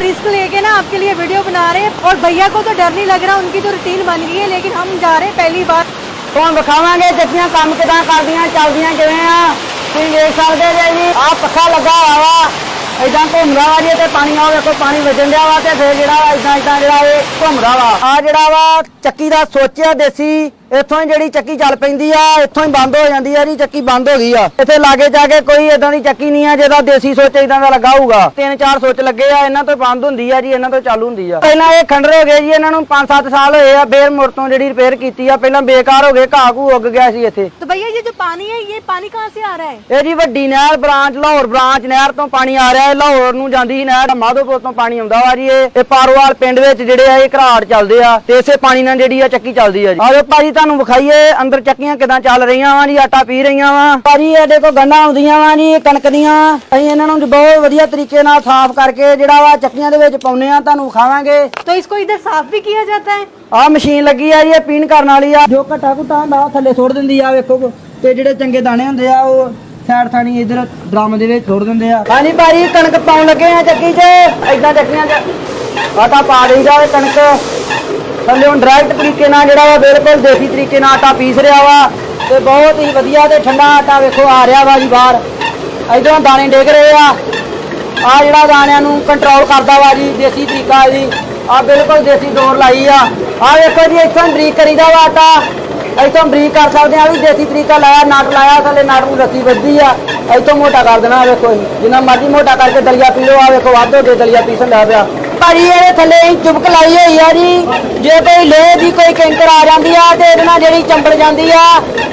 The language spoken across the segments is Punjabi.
रिस्क लेके ना आपके लिए वीडियो बना रहे हैं। और भैया को तो डर नहीं लग रहा, उनकी तो रूटीन बन गई है, लेकिन हम जा रहे हैं पहली बार फ़ोन बखावे जितना काम कितना कर दिया चल दिया कि आप पखा लगा हुआ ਇਦਾਂ ਘੁੰਮਦਾ ਵਾ ਜੀ ਤੇ ਪਾਣੀ ਆ ਵੇਖੋ, ਪਾਣੀ ਵਜਣ ਡਿਆ ਵਾ ਤੇ ਫੇਰ ਜਿਹੜਾ ਇਦਾਂ ਇਦਾਂ ਜਿਹੜਾ ਇਹ ਘੁੰਮਦਾ ਵਾ। ਆ ਜਿਹੜਾ ਵਾ ਚੱਕੀ ਦਾ ਸੋਚਿਆ ਦੇਸੀ, ਇੱਥੋਂ ਹੀ ਜਿਹੜੀ ਚੱਕੀ ਚੱਲ ਪੈਂਦੀ ਆ, ਇੱਥੋਂ ਹੀ ਬੰਦ ਹੋ ਜਾਂਦੀ ਆ ਇਹਦੀ ਚੱਕੀ ਬੰਦ ਹੋ ਗਈ ਆ। ਇੱਥੇ ਲਾਗੇ ਜਾ ਕੇ ਕੋਈ ਇਦਾਂ ਦੀ ਚੱਕੀ ਨਹੀਂ ਆ, ਜਿਹਦਾ ਦੇਸੀ ਸੋਚ ਇਦਾਂ ਦਾ ਲੱਗਾ ਹੋਊਗਾ। ਤਿੰਨ ਚਾਰ ਸੋਚ ਲੱਗੇ ਆ, ਇਹਨਾਂ ਤੋਂ ਬੰਦ ਹੁੰਦੀ ਆ ਜੀ, ਇਹਨਾਂ ਤੋਂ ਚਾਲੂ ਹੁੰਦੀ ਆ। ਪਹਿਲਾਂ ਇਹ ਖੰਡਰ ਹੋ ਗਏ ਜੀ, ਇਹਨਾਂ ਨੂੰ 5-7 ਸਾਲ ਹੋਏ ਆ ਫੇਰ ਮੁੜ ਤੋਂ ਜਿਹੜੀ ਰਿਪੇਅਰ ਕੀਤੀ ਆ, ਪਹਿਲਾਂ ਬੇਕਾਰ ਹੋ ਗਏ ਘਾਹ ਘੂ ਉੱਗ ਗਿਆ ਸੀ ਇੱਥੇ। ਤੇ ਭਈਆ पानी है ये पानी कहाँ से आ रहा है ਇਹ ਜੀ ਵੱਡੀ ਨਹਿਰ ਬ੍ਰਾਂਚ ਲਾਹੌਰ ਬ੍ਰਾਂਚ ਨਹਿਰ ਤੋਂ ਪਾਣੀ ਆ ਰਿਹਾ ਹੈ ਲਾਹੌਰ ਨੂੰ ਜਾਂਦੀ ਸੀ ਨਹਿਰ ਮਾਧੋਪੁਰ ਤੋਂ ਪਾਣੀ ਆਉਂਦਾ ਵਾ ਜੀ ਇਹ ਇਹ ਪਾਰੋਵਾਲ ਪਿੰਡ ਵਿੱਚ ਜਿਹੜੇ ਆ ਇਹ ਘਰਾੜ ਚੱਲਦੇ ਆ ਤੇ ਇਸੇ ਪਾਣੀ ਨਾਲ ਜਿਹੜੀ ਆ ਚੱਕੀ ਚੱਲਦੀ ਆ ਜੀ ਆਜੋ ਭਾਜੀ ਤੁਹਾਨੂੰ ਵਿਖਾਈਏ ਅੰਦਰ ਚੱਕੀਆਂ ਕਿਦਾਂ ਚੱਲ ਰਹੀਆਂ ਵਾ ਜੀ ਆਟਾ ਪੀ ਰਹੀਆਂ ਵਾ ਭਾਜੀ ਇਹਦੇ ਕੋਲ ਗੰਢਾਂ ਆਉਂਦੀਆਂ ਵਾ ਜੀ ਕਣਕ ਦੀਆਂ ਅਸੀਂ ਇਹਨਾਂ ਨੂੰ ਜੀ ਬਹੁਤ ਵਧੀਆ ਤਰੀਕੇ ਨਾਲ ਸਾਫ਼ ਕਰਕੇ ਜਿਹੜਾ ਵਾ ਚੱਕੀਆਂ ਦੇ ਵਿੱਚ ਪਾਉਨੇ ਆ ਤੁਹਾਨੂੰ ਵਿਖਾਵਾਂਗੇ तो इसको इधर साफ भी किया जाता है ਆਹ ਮਸ਼ੀਨ ਲੱਗੀ ਆ ਜੀ ਇਹ ਪੀਣ ਕਰਨ ਵਾਲੀ ਆ ਜੋ ਘਟਾ ਘਟਾ ਹੁੰਦਾ ਉਹ ਥੱਲੇ ਸੁੱਟ ਦਿੰਦੀ ਆ ਵੇਖੋ ਤੇ ਜਿਹੜੇ ਚੰਗੇ ਦਾਣੇ ਹੁੰਦੇ ਆ, ਉਹ ਸਾਈਡ ਥਾਣੀ ਇਧਰ ਡਰਮ ਦੇ ਵਿੱਚ ਸੁੱਟ ਦਿੰਦੇ ਆ। ਹਾਂਜੀ ਭਾਜੀ, ਕਣਕ ਪਾਉਣ ਲੱਗੇ ਆ ਚੱਕੀ 'ਚ ਐਦਾਂ ਚੱਕੀਆਂ 'ਚ ਆਟਾ ਪਾ ਦੇਈਦਾ ਵੇ ਕਣਕ। ਥੱਲੇ ਹੁਣ ਡਾਇਰੈਕਟ ਤਰੀਕੇ ਨਾਲ ਜਿਹੜਾ ਵਾ ਬਿਲਕੁਲ ਦੇਸੀ ਤਰੀਕੇ ਨਾਲ ਆਟਾ ਪੀਸ ਰਿਹਾ ਵਾ ਤੇ ਬਹੁਤ ਹੀ ਵਧੀਆ ਤੇ ਠੰਡਾ ਆਟਾ ਵੇਖੋ ਆ ਰਿਹਾ ਵਾ ਜੀ ਬਾਹਰ। ਇਧਰੋਂ ਦਾਣੇ ਡਿੱਗ ਰਹੇ ਆ। ਆ ਜਿਹੜਾ ਦਾਣਿਆਂ ਨੂੰ ਕੰਟਰੋਲ ਕਰਦਾ ਵਾ ਜੀ, ਦੇਸੀ ਤਰੀਕਾ ਜੀ ਆ ਬਿਲਕੁਲ ਦੇਸੀ ਡੋਰ ਲਾਈ ਆ। ਆ ਵੇਖੋ ਜੀ, ਇੱਥੋਂ ਬਰੀਕ ਕਰੀਦਾ ਵਾ ਆਟਾ। ਇੱਥੋਂ ਬਰੀਕ ਕਰ ਸਕਦੇ ਆ ਵੀ ਦੇਸੀ ਤਰੀਕਾ ਲਾਇਆ ਨਟ ਲਾਇਆ ਥੱਲੇ ਨਾਟ ਨੂੰ ਰੱਸੀ ਵੱਧਦੀ ਆ। ਇੱਥੋਂ ਮੋਟਾ ਕਰ ਦੇਣਾ, ਆਹ ਵੇਖੋ ਜਿੰਨਾ ਮਰਜ਼ੀ ਮੋਟਾ ਕਰਕੇ ਦਲੀਆ ਪੀ ਲਓ ਆ ਵੇਖੋ ਵੱਧ ਹੋ ਕੇ ਦਲੀਆ ਪੀਸਣ ਲੱਗ ਪਿਆ। ਭਾਜੀ ਇਹਦੇ ਥੱਲੇ ਚੁਬਕ ਲਾਈ ਹੋਈ ਆ ਜੀ। ਜੇ ਕੋਈ ਲੋਹੇ ਦੀ ਕੋਈ ਕੈਂਕਰ ਆ ਜਾਂਦੀ ਆ ਤੇ ਇਹਦੇ ਨਾਲ ਜਿਹੜੀ ਚੰਬੜ ਜਾਂਦੀ ਆ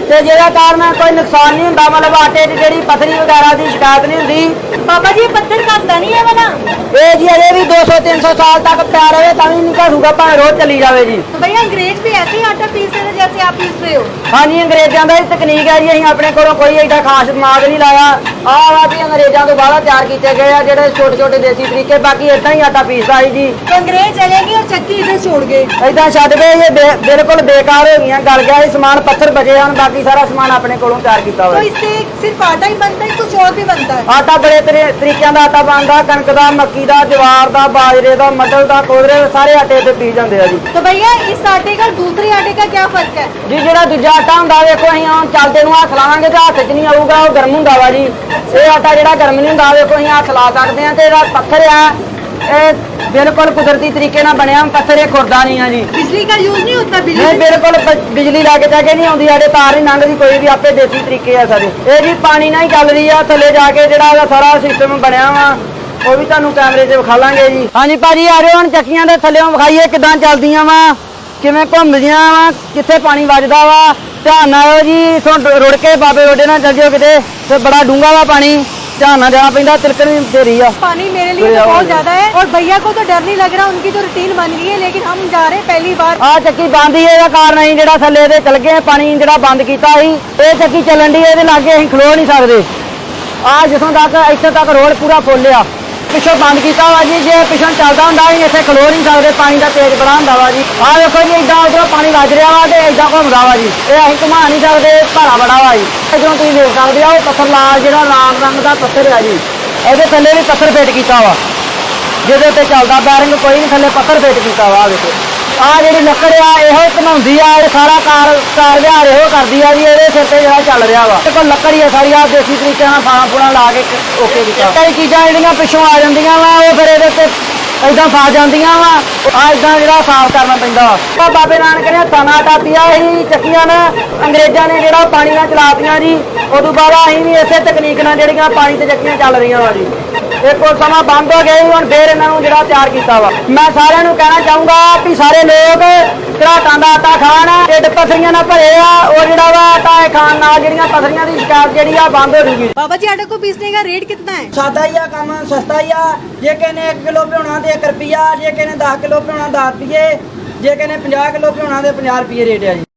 ਤੇ ਜਿਹਦਾ ਕਾਰਨ ਕੋਈ ਨੁਕਸਾਨ ਨਹੀਂ ਹੁੰਦਾ। ਮਤਲਬ ਆਟੇ ਦੀ ਜਿਹੜੀ ਪਥਰੀ ਵਗੈਰਾ ਦੀ ਸ਼ਿਕਾਇਤ ਨਹੀਂ ਹੁੰਦੀ। ਬਾਬਾ ਜੀ ਪੱਥਰ ਕਰਦਾ ਨਹੀਂ ਇਹ ਵਾਲਾ ਇਹ ਜੀ ਅਜੇ ਵੀ 200 300 ਸਾਲ ਤੱਕ ਪਿਆ ਰਹੇ ਤਾਂ ਵੀ ਨਹੀਂ ਘਟੂਗਾ ਭਾਵੇਂ ਰੋਜ਼ ਚੱਲੀ ਜਾਵੇ ਜੀ। ਭਈਆ ਅੰਗਰੇਜ਼ ਵੀ ਐਸੀ ਆਟਾ ਪੀਸਦੇ ਨੇ ਜੈਸੇ ਆਪ ਪੀਸ ਰਹੇ ਹੋ। ਹਾਂਜੀ ਅੰਗਰੇਜ਼ਾਂ ਦਾ ਹੀ ਤਕਨੀਕ ਹੈ ਜੀ ਅਸੀਂ ਆਪਣੇ ਕੋਲੋਂ ਕੋਈ ਐਡਾ ਖਾਸ ਦਿਮਾਗ ਨਹੀਂ ਲਾਇਆ। ਆਹ ਵਾ ਵੀ ਅੰਗਰੇਜ਼ਾਂ ਤੋਂ ਬਾਹਲਾ ਤਿਆਰ ਕੀਤੇ ਗਏ ਆ ਜਿਹੜੇ ਛੋਟੇ ਛੋਟੇ ਦੇਸੀ ਤਰੀਕੇ ਬਾਕੀ ਇਦਾਂ ਹੀ ਆਟਾ ਪੀਸਦਾ ਸੀ ਜੀ तो अंग्रेज चलेगी और चक्की इधर छोड़ गए ਇਦਾਂ ਛੱਡ ਗਏ ਇਹ ਬੇ- ਬਿਲਕੁਲ ਬੇਕਾਰ ਹੋ ਗਈਆਂ ਗਲ ਗਿਆ ਇਹ ਸਮਾਨ ਪੱਥਰ ਬਚੇ ਹਨ ਬਾਕੀ ਸਾਰਾ ਸਮਾਨ ਆਪਣੇ ਕੋਲੋਂ ਤਿਆਰ ਕੀਤਾ तो ਹੋਇਆ इससे सिर्फ आटा ही बनता है कुछ और भी बनता है ਆਟਾ ਬੜੇ ਤਰੀ- ਤਰੀਕਿਆਂ ਦਾ ਆਟਾ ਬਣਦਾ ਕਣਕ ਦਾ ਮੱਕੀ ਦਾ ਜਵਾਰ ਦਾ ਬਾਜਰੇ ਦਾ ਮਟਰ ਦਾ ਕੋਦਰੇ ਦਾ ਸਾਰੇ ਆਟੇ ਤੇ ਪੀ ਜਾਂਦੇ ਆ ਜੀ तो भैया इस आटे का दूसरे आटे का क्या फर्क है ਜੀ ਜਿਹੜਾ ਦੂਜਾ ਆਟਾ ਹੁੰਦਾ ਵੇਖੋ ਅਸੀਂ ਹੁਣ ਚੱਲਦੇ ਨੂੰ ਹੱਥ ਲਾਵਾਂਗੇ ਤੇ ਹੱਥ 'ਚ ਨਹੀਂ ਆਊਗਾ ਉਹ ਗਰਮ ਹੁੰਦਾ ਵਾ ਜੀ ਇਹ ਆਟਾ ਜਿਹੜਾ ਗਰਮ ਨਹੀਂ ਹੁੰਦਾ ਵੇਖੋ ਅਸੀਂ ਹੱਥ ਲਾ ਸਕਦੇ ਆ ਤੇ ਇਹਦਾ ਪੱਥਰ ਆ ਇਹ ਬਿਲਕੁਲ ਕੁਦਰਤੀ ਤਰੀਕੇ ਨਾਲ ਬਣਿਆ ਪੱਥਰ ਇਹ ਖੁਰਦਾ ਨਹੀਂ ਆ ਜੀ बिजली का यूज नहीं होता ਨਹੀਂ बिजली ਬਿਲਕੁਲ ਬ- ਬਿਜਲੀ ਲਾ ਕੇ ਜਾ ਕੇ ਨਹੀਂ ਆਉਂਦੀ ਸਾਡੇ ਤਾਰ ਨਹੀਂ ਲੰਘਦੀ ਕੋਈ ਵੀ ਆਪੇ ਦੇਸੀ ਤਰੀਕੇ ਆ ਸਾਰੇ ਇਹ ਜੀ ਪਾਣੀ ਨਾਲ ਹੀ ਚੱਲ ਰਹੀ ਆ ਥੱਲੇ ਜਾ ਕੇ ਜਿਹੜਾ ਇਹਦਾ ਸਾਰਾ ਸਿਸਟਮ ਬਣਿਆ ਵਾ ਉਹ ਵੀ ਤੁਹਾਨੂੰ ਕੈਮਰੇ 'ਚ ਵਿਖਾ ਲਾਂਗੇ ਜੀ ਹਾਂਜੀ ਭਾਜੀ ਆ ਜਾਓ ਹੁਣ ਚੱਕੀਆਂ ਦੇ ਥੱਲੇੋਂ ਵਿਖਾਈਏ ਕਿਦਾਂ ਚੱਲਦੀਆਂ ਵਾ ਕਿਵੇਂ ਘੁੰਮਦੀਆਂ ਵਾ ਕਿੱਥੇ ਪਾਣੀ ਵੱਜਦਾ ਵਾ ਧਿਆਨ ਨਾਲ ਆਇਓ ਜੀ ਇਥੋਂ ਰੁੜ ਕੇ ਬਾਬੇ ਰੋਡੇ ਨਾਲ ਚੱਲ ਜਿਓ ਕਿਤੇ ਤੇ ਬੜਾ ਡੂੰਘਾ ਵਾ ਪਾਣੀ ਧਿਆਨ ਨਾਲ ਜਾਣਾ ਪੈਂਦਾ ਤਿਲਕਣ ਵੀ ਬਥੇਰੀ ਆ पानी मेरे लिए तो बहुत ज्यादा है और भैया को तो डर नहीं लग रहा उनकी तो रूटीन बन गई है लेकिन हम जा रहे हैं पहली बार ਆ ਚੱਕੀ ਬੰਦ ਹੀ ਇਹਦਾ ਕਾਰਨ ਅਸੀਂ ਜਿਹੜਾ ਥੱਲੇ ਇਹਦੇ ਚਲ ਗਏ ਪਾਣੀ ਜਿਹੜਾ ਬੰਦ ਕੀਤਾ ਸੀ ਇਹ ਚੱਕੀ ਚੱਲਣ ਦੀ ਇਹਦੇ ਲਾਗੇ ਅਸੀਂ ਖਲੋ ਨਹੀਂ ਸਕਦੇ ਆ ਜਿੱਥੋਂ ਤੱਕ ਇੱਥੇ ਤੱਕ ਰੋਡ ਪੂਰਾ ਫੁੱਲ ਆ ਪਿੱਛੋਂ ਬੰਦ ਕੀਤਾ ਵਾ ਜੀ, ਜੇ ਪਿੱਛੋਂ ਚੱਲਦਾ ਹੁੰਦਾ ਅਸੀਂ ਇੱਥੇ ਖਲੋ ਨਹੀਂ ਸਕਦੇ, ਪਾਣੀ ਦਾ ਤੇਜ਼ ਬੜਾ ਹੁੰਦਾ ਵਾ ਜੀ। ਆਹ ਵੇਖੋ ਜੀ ਇਦਾਂ ਉਧਰੋਂ ਪਾਣੀ ਵੱਜ ਰਿਹਾ ਵਾ ਤੇ ਇਦਾਂ ਘੁੰਮਦਾ ਵਾ ਜੀ। ਇਹ ਅਸੀਂ ਘੁਮਾ ਨਹੀਂ ਸਕਦੇ, ਭਾਰਾ ਬੜਾ ਵਾ ਜੀ। ਇਧਰੋਂ ਤੁਸੀਂ ਦੇਖ ਸਕਦੇ ਆ ਉਹ ਪੱਥਰ ਲਾਲ ਜਿਹੜਾ ਲਾਲ ਰੰਗ ਦਾ ਪੱਥਰ ਆ ਜੀ। ਇਹਦੇ ਥੱਲੇ ਵੀ ਪੱਥਰ ਫੇਟ ਕੀਤਾ ਵਾ। ਜਿਹਦੇ ਤੇ ਚੱਲਦਾ ਬੈਰਿੰਗ, ਕੋਈ ਨਹੀਂ ਥੱਲੇ ਪੱਥਰ ਫੇਟ ਕੀਤਾ ਵਾ, ਆਹ ਵੇਖੋ। ਆ ਜਿਹੜੀ ਲੱਕੜ ਆ, ਇਹੋ ਹੀ ਘਮਾਉਂਦੀ ਆ, ਇਹ ਸਾਰਾ ਕਾਰ ਕਾਰ ਵਿਹਾਰ ਇਹੋ ਕਰਦੀ ਆ ਜੀ ਇਹਦੇ ਸਿਰ ਤੇ ਜਿਹੜਾ ਚੱਲ ਰਿਹਾ ਵਾ। ਇਹ ਕੋਲ ਲੱਕੜ ਹੀ ਆ ਸਾਰੀ ਆ ਦੇਸੀ ਤਰੀਕੇ ਨਾਲ ਫਾਣਾ ਫੁਣਾ ਲਾ ਕੇ ਓਕੇ ਕੀਤਾ। ਕਈ ਚੀਜ਼ਾਂ ਜਿਹੜੀਆਂ ਪਿੱਛੋਂ ਆ ਜਾਂਦੀਆਂ ਵਾ, ਉਹ ਫਿਰ ਇਹਦੇ ਤੇ ਏਦਾਂ ਫਸ ਜਾਂਦੀਆਂ ਵਾ। ਆ ਏਦਾਂ ਜਿਹੜਾ ਸਾਫ਼ ਕਰਨਾ ਪੈਂਦਾ ਵਾ। ਬਾਬੇ ਨਾਨਕ ਨੇ ਹੱਥਾਂ ਨਾਲ ਟਾਪੀਆਂ ਚੱਕੀਆਂ ਨਾ। ਅੰਗਰੇਜ਼ਾਂ ਨੇ ਜਿਹੜਾ ਪਾਣੀ ਨਾਲ ਚਲਾਤੀਆਂ ਜੀ, ਉਦੋਂ ਬਾਅਦ ਅਸੀਂ ਵੀ ਇਸੇ ਤਕਨੀਕ ਨਾਲ ਜਿਹੜੀਆਂ ਪਾਣੀ ਤੇ ਚੱਕੀਆਂ ਚੱਲ ਰਹੀਆਂ ਵਾ ਜੀ। ਇਹ ਸਮਾਂ ਬੰਦ ਹੋ ਗਏ ਹੁਣ ਫੇਰ ਇਹਨਾਂ ਨੂੰ ਜਿਹੜਾ ਤਿਆਰ ਕੀਤਾ ਵਾ। ਮੈਂ ਸਾਰਿਆਂ ਨੂੰ ਕਹਿਣਾ ਚਾਹੂੰਗਾ ਵੀ ਸਾਰੇ ਲੋਕ ਘਰਾਟਾਂ ਦਾ ਆਟਾ ਖਾਣ ਢਿੱਡ ਪਸਰੀਆਂ ਨਾਲ ਭਰੇ ਆ ਉਹ ਜਿਹੜਾ ਵਾ ਆਟਾ ਇਹ ਖਾਣ ਨਾਲ ਜਿਹੜੀਆਂ ਪਸਰੀਆਂ ਦੀ ਸ਼ਿਕਾਇਤ ਜਿਹੜੀ ਆ ਬੰਦ ਹੋ ਜੂਗੀ। ਬਾਬਾ ਜੀ ਆਟੇ ਕੋ ਪੀਸਨੇ ਦਾ ਰੇਟ ਕਿੰਨਾ ਹੈ? ਸਾਦਾ ਹੀ ਆ ਕੰਮ ਸਸਤਾ ਹੀ ਆ। ਜੇ ਕਿਨੇ 1 ਕਿਲੋ ਭਿਉਣਾ ਤੇ 1 ਰੁਪਿਆ ਜੇ ਕਿਨੇ 10 ਕਿਲੋ ਭਿਉਣਾ 10 ਰੁਪਏ ਜੇ ਕਿਨੇ 50 ਕਿਲੋ ਭਿਉਣਾ ਤੇ 50 ਰੁਪਏ ਰੇਟ ਆ ਜੀ।